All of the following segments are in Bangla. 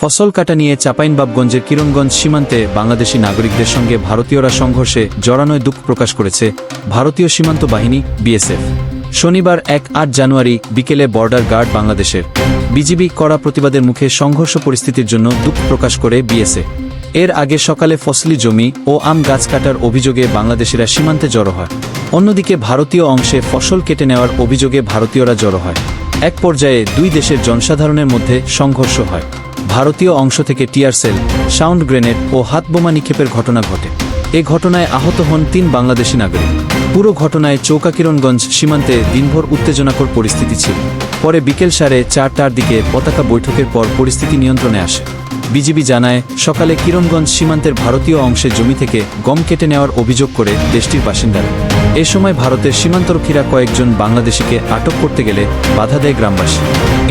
ফসল কাটা নিয়ে চাঁপাইনবাবগঞ্জের কিরণগঞ্জ সীমান্তে বাংলাদেশি নাগরিকদের সঙ্গে ভারতীয়রা সংঘর্ষে জড়ানোয় দুঃখ প্রকাশ করেছে ভারতীয় সীমান্ত বাহিনী, বিএসএফ। শনিবার এক আট জানুয়ারি বিকেলে বর্ডার গার্ড বাংলাদেশের বিজিবি কড়া প্রতিবাদের মুখে সংঘর্ষ পরিস্থিতির জন্য দুঃখ প্রকাশ করে বিএসএফ। এর আগে সকালে ফসলি জমি ও আম গাছ কাটার অভিযোগে বাংলাদেশিরা সীমান্তে জড়ো হয়। অন্যদিকে ভারতীয় অংশে ফসল কেটে নেওয়ার অভিযোগে ভারতীয়রা জড়ো হয়। এক পর্যায়ে দুই দেশের জনসাধারণের মধ্যে সংঘর্ষ হয়। ভারতীয় অংশ থেকে টিয়ার সেল, সাউন্ড গ্রেনেড ও হাতবোমা নিক্ষেপের ঘটনা ঘটে। এ ঘটনায় আহত হন তিন বাংলাদেশি নাগরিক। পুরো ঘটনায় চৌকাকিরণগঞ্জ সীমান্তে দিনভর উত্তেজনাকর পরিস্থিতি ছিল। পরে বিকেল সাড়ে চারটার দিকে পতাকা বৈঠকের পর পরিস্থিতি নিয়ন্ত্রণে আসে। বিজিবি জানায়, সকালে কিরণগঞ্জ সীমান্তের ভারতীয় অংশের জমি থেকে গম কেটে নেওয়ার অভিযোগ করে দেশটির বাসিন্দারা। এ সময় ভারতের সীমান্তরক্ষীরা কয়েকজন বাংলাদেশিকে আটক করতে গেলে বাধা দেয় গ্রামবাসী।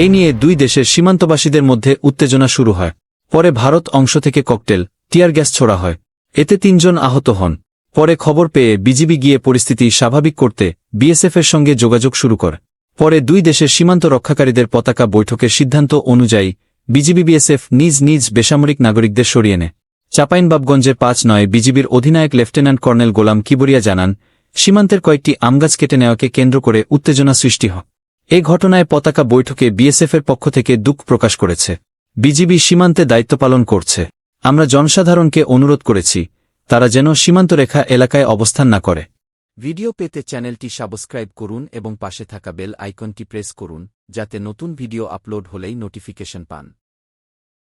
এ নিয়ে দুই দেশের সীমান্তবাসীদের মধ্যে উত্তেজনা শুরু হয়। পরে ভারত অংশ থেকে ককটেল, টিয়ার গ্যাস ছোড়া হয়। এতে তিনজন আহত হন। পরে খবর পেয়ে বিজিবি গিয়ে পরিস্থিতি স্বাভাবিক করতে বিএসএফের সঙ্গে যোগাযোগ শুরু করে। পরে দুই দেশের সীমান্ত রক্ষাকারীদের পতাকা বৈঠকের সিদ্ধান্ত অনুযায়ী বিজিবি বিএসএফ নিজ নিজ বেসামরিক নাগরিকদের সরিয়ে নেয় চাঁপাইনবাবগঞ্জের পাঁচ নয় বিজিবির অধিনায়ক লেফটেন্যান্ট কর্নেল গোলাম কিবরিয়া জানান, সীমান্তের কয়েকটি আমগাছ কেটে নেওয়াকে কেন্দ্র করে উত্তেজনা সৃষ্টি হয় এ ঘটনায় পতাকা বৈঠকে বিএসএফের পক্ষ থেকে দুঃখ প্রকাশ করেছে। বিজিবি সীমান্তে দায়িত্ব পালন করছে। আমরা জনসাধারণকে অনুরোধ করেছি, তারা যেন সীমান্তরেখা এলাকায় অবস্থান না করে। ভিডিও পেতে চ্যানেলটি সাবস্ক্রাইব করুন এবং পাশে থাকা বেল আইকনটি প্রেস করুন, যাতে নতুন ভিডিও আপলোড হলেই নোটিফিকেশন পান।